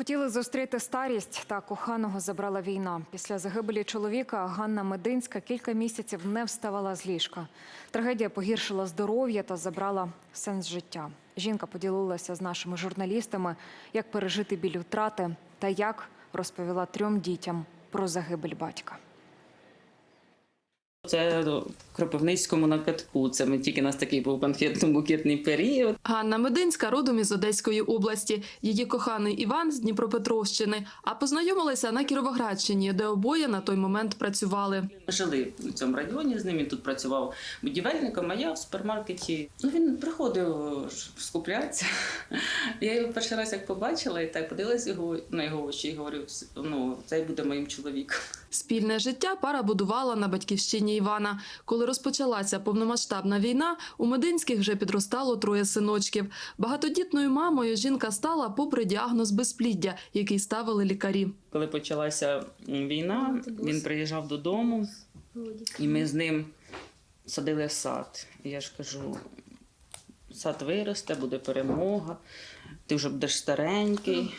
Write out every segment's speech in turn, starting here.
Хотіли зустріти старість, та коханого забрала війна. Після загибелі чоловіка Ганна Мединська кілька місяців не вставала з ліжка. Трагедія погіршила здоров'я та забрала сенс життя. Жінка поділилася з нашими журналістами, як пережити біль втрати та як розповіла трьом дітям про загибель батька. Це в Кропивницькому на катку. Це ми тільки у нас такий був конфетно-букетний період. Ганна Мединська родом із Одеської області. Її коханий Іван з Дніпропетровщини. А познайомилися на Кіровоградщині, де обоє на той момент працювали. Ми жили в цьому районі з ним. Він тут працював будівельником, а я в супермаркеті. Ну він приходив скуплятися. Я його перший раз як побачила, і так подивилася його на його очі і говорю: ну цей буде моїм чоловіком. Спільне життя пара будувала на батьківщині Івана. Коли розпочалася повномасштабна війна, у Мединських вже підростало троє синочків. Багатодітною мамою жінка стала попри діагноз безпліддя, який ставили лікарі. Коли почалася війна, він приїжджав додому, і ми з ним садили сад. Я ж кажу: сад виросте, буде перемога, ти вже будеш старенький.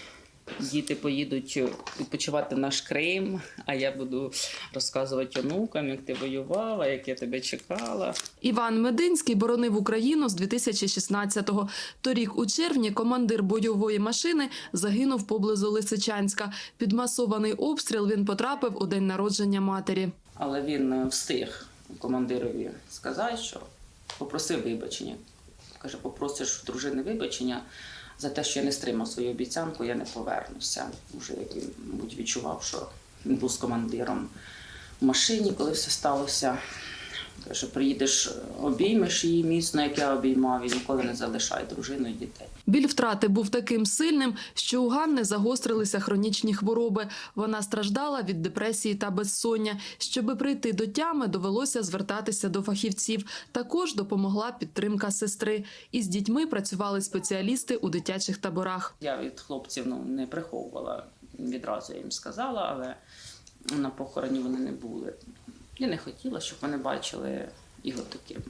Діти поїдуть відпочивати в наш Крим, а я буду розказувати онукам, як ти воювала, як я тебе чекала. Іван Мединський боронив Україну з 2016-го. Торік у червні командир бойової машини загинув поблизу Лисичанська. Під масований обстріл він потрапив у день народження матері. Але він е, встиг командирові сказати, що попросив вибачення. Каже, попросиш дружини вибачення за те, що я не стримав свою обіцянку, я не повернуся. Уже як мабуть, відчував, що він був з командиром в машині, коли все сталося. Каже, приїдеш, обіймеш її міцно, як я обіймав, і ніколи не залишай дружину і дітей. Біль втрати був таким сильним, що у Ганни загострилися хронічні хвороби. Вона страждала від депресії та безсоння. Щоби прийти до тями, довелося звертатися до фахівців. Також допомогла підтримка сестри. Із дітьми працювали спеціалісти у дитячих таборах. Я від хлопців ну, не приховувала, відразу я їм сказала, але на похороні вони не були. Я не хотіла, щоб вони бачили його таким.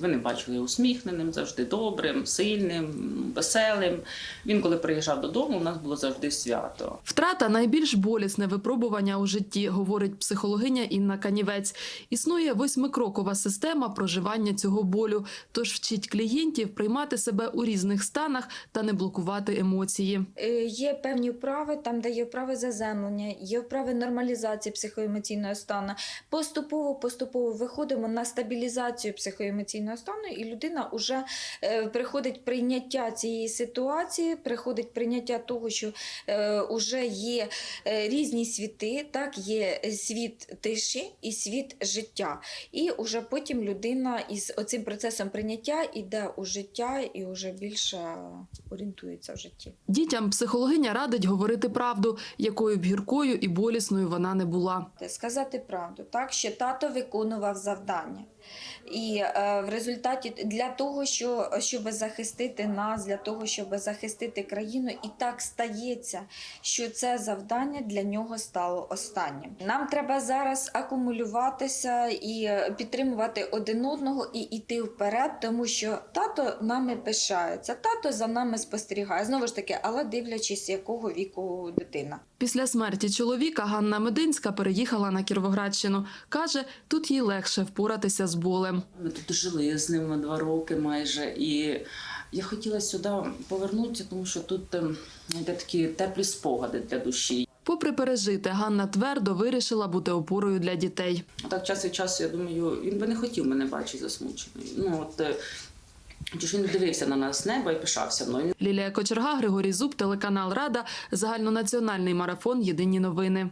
Вони бачили його усміхненим, завжди добрим, сильним, веселим. Він, коли приїжджав додому, у нас було завжди свято. Втрата найбільш болісне випробування у житті, говорить психологиня Інна Канівець. Існує восьмикрокова система проживання цього болю, тож вчить клієнтів приймати себе у різних станах та не блокувати емоції. Е, Є певні вправи, там, де є вправи заземлення, є вправи нормалізації психоемоційного стану. Поступово, поступово виходимо на стабілізацію психоемоційного стану, і людина вже е, приходить прийняття цієї ситуації, приходить прийняття того, що е, вже є е, різні світи, так є світ тиші і світ життя. І вже потім людина із оцим процесом прийняття іде у життя і вже більше орієнтується в житті. Дітям психологиня радить говорити правду, якою б гіркою і болісною вона не була. сказати правду, так що тато виконував завдання. І е, в результаті для того, що, щоб захистити нас, для того, щоб захистити країну, і так стається, що це завдання для нього стало останнім. Нам треба зараз акумулюватися і підтримувати один одного і йти вперед, тому що тато нами пишається, тато за нами спостерігає. Знову ж таки, але дивлячись, якого віку дитина. Після смерті чоловіка Ганна Мединська переїхала на Кіровоградщину. Каже, тут їй легше впоратися з болем. Ми тут жили з ним два роки майже. І я хотіла сюди повернутися, тому що тут ем, знаєте, такі теплі спогади для душі. Попри пережите, Ганна твердо вирішила бути опорою для дітей. Так час від часу я думаю, він би не хотів мене бачити засмученою. Ну от е, чи ж він дивився на нас з неба і пишався мною. Лілія Кочерга, Григорій Зуб, телеканал Рада, загальнонаціональний марафон Єдині новини.